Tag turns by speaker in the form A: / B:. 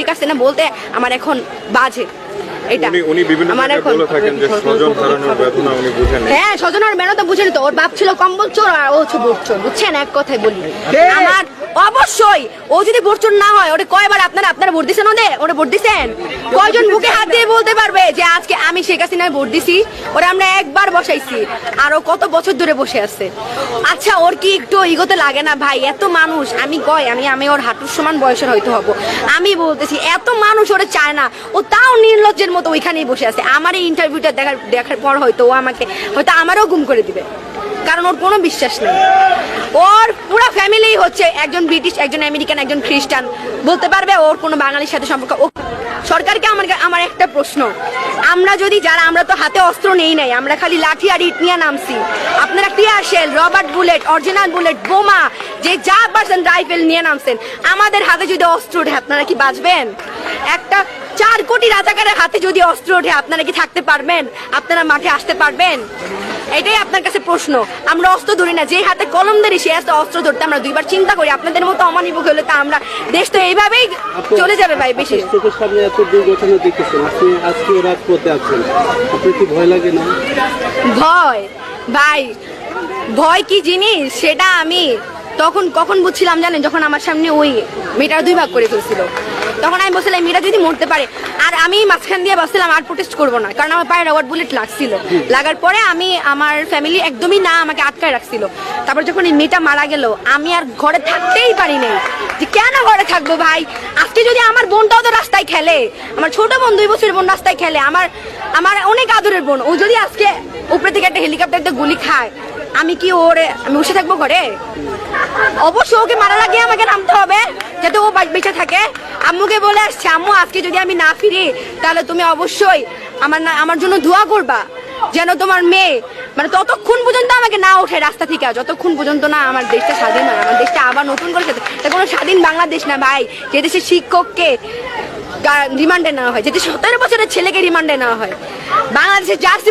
A: শেখ না বলতে আমার এখন বাজে এটা।
B: উনি উনি বিভিন্ন
A: আমার এখন
B: বলে থাকেন যে স্বজন হারানোর বেদনা উনি বুঝেন
A: হ্যাঁ স্বজনের মেনও তো বুঝেনি তো ওর বাপ ছিল কম্বল চোর আর ও হচ্ছে বোট চোর বুঝছেন? এক কথায় বলি। আমার অবশ্যই। ও যদি বোট চোর না হয় ওটা কয়বার আপনারা আপনারা ভোট দিছেন ওদের? ওটা ভোট দিছেন? কয়জন বুকে হাত দিয়ে বলতে পারবে যে আজকে আমি শেখ হাসিনায় ভোট দিছি? ওরা আমরা একবার বসাইছি। আর কত বছর ধরে বসে আছে। আচ্ছা ওর কি একটু ইগোতে লাগে না? ভাই, এত মানুষ, আমি কয়, আমি আমি ওর হাঁটুর সমান বয়সের হয়তো হব। আমি বলতেছি, এত মানুষ ওরা চায় না। ও তাও নির্লজ্জের মতো ওইখানেই বসে আছে। আমার এই ইন্টারভিউটা দেখার দেখার পর হয়তো ও আমাকে, হয়তো আমারও গুম করে দিবে। কারণ ওর কোনো বিশ্বাস নেই। ওর পুরো ফ্যামিলি হচ্ছে একজন ব্রিটিশ, একজন আমেরিকান, একজন খ্রিস্টান। বলতে পারবে ওর কোনো বাঙালির সাথে সম্পর্ক? ও সরকারকে আমার আমার একটা প্রশ্ন। আমরা যদি যারা, আমরা তো হাতে অস্ত্র নেই নাই, আমরা খালি লাঠি আর ইট নিয়ে নামছি। আপনারা tear shell rubber bullet, original bullet, বোমা, যে যা পারছেন রাইফেল নিয়ে নামছেন। আমাদের হাতে যদি অস্ত্র ওঠে, আপনারা কি বাঁচবেন? একটা চার কোটি রাজাকারের হাতে যদি অস্ত্র ওঠে, আপনারা কি থাকতে পারবেন? আপনারা মাঠে আসতে পারবেন? এটাই আপনার কাছে প্রশ্ন। আমরা অস্ত্র ধরি না যে হাতে কলম ধরি সে হাতে অস্ত্র ধরতে আমরা দুইবার চিন্তা করি। আপনাদের মতো অমানিবক হলে তা আমরা দেশ তো এইভাবেই চলে যাবে ভাই বেশি।
C: চোখের সামনে এত দুর্ঘটনা দেখতেছেন আপনি আজকে রাজপথে আছেন। আপনার কি ভয় লাগে না?
A: ভয়? ভাই ভয় কি জিনিস? সেটা আমি তখন কখন বুঝছিলাম জানেন? যখন আমার সামনে ওই মেয়েটার দুই ভাগ করে ফেলছিল। তখন আমি বলছিলাম মেয়েটা যদি মরতে পারে। আর আমি মাঝখান দিয়ে বসছিলাম আর প্রোটেস্ট করব না। কারণ আমার পায়ে রবার বুলেট লাগছিল। লাগার পরে আমি, আমার ফ্যামিলি একদমই না আমাকে আটকায় রাখছিল। তারপর যখন এই মেয়েটা মারা গেল, আমি আর ঘরে থাকতেই পারি নাই। যে কেন ঘরে থাকব ভাই? আজকে যদি আমার বোনটাও তো রাস্তায় খেলে, আমার ছোট বোন, দুই বছরের বোন রাস্তায় খেলে, আমার আমার অনেক আদরের বোন, ও যদি আজকে উপরে থেকে একটা হেলিকপ্টার গুলি খায় আমি কি ওরে, আমি বসে থাকব ঘরে? অবশ্যই ওকে মারা লাগিয়ে আমাকে নামতে হবে, যাতে ও বাঁচ- থাকে। আম্মুকে বলে আসছে, আম্মু, আজকে যদি আমি না ফিরি, তাহলে তুমি অবশ্যই আমার না আমার জন্য দোয়া করবা, যেন তোমার মেয়ে মানে ততক্ষণ পর্যন্ত আমাকে না ওঠে রাস্তা থেকে যতক্ষণ পর্যন্ত না আমার দেশটা স্বাধীন হয়, আমার দেশটা আবার নতুন করে এটা কোনো স্বাধীন বাংলাদেশ না ভাই, যে দেশে শিক্ষককে রিমান্ডে নেওয়া হয় যেটি সতেরো বছরের ছেলেকে রিমান্ডে নেওয়া হয়। বাংলাদেশের জার্সি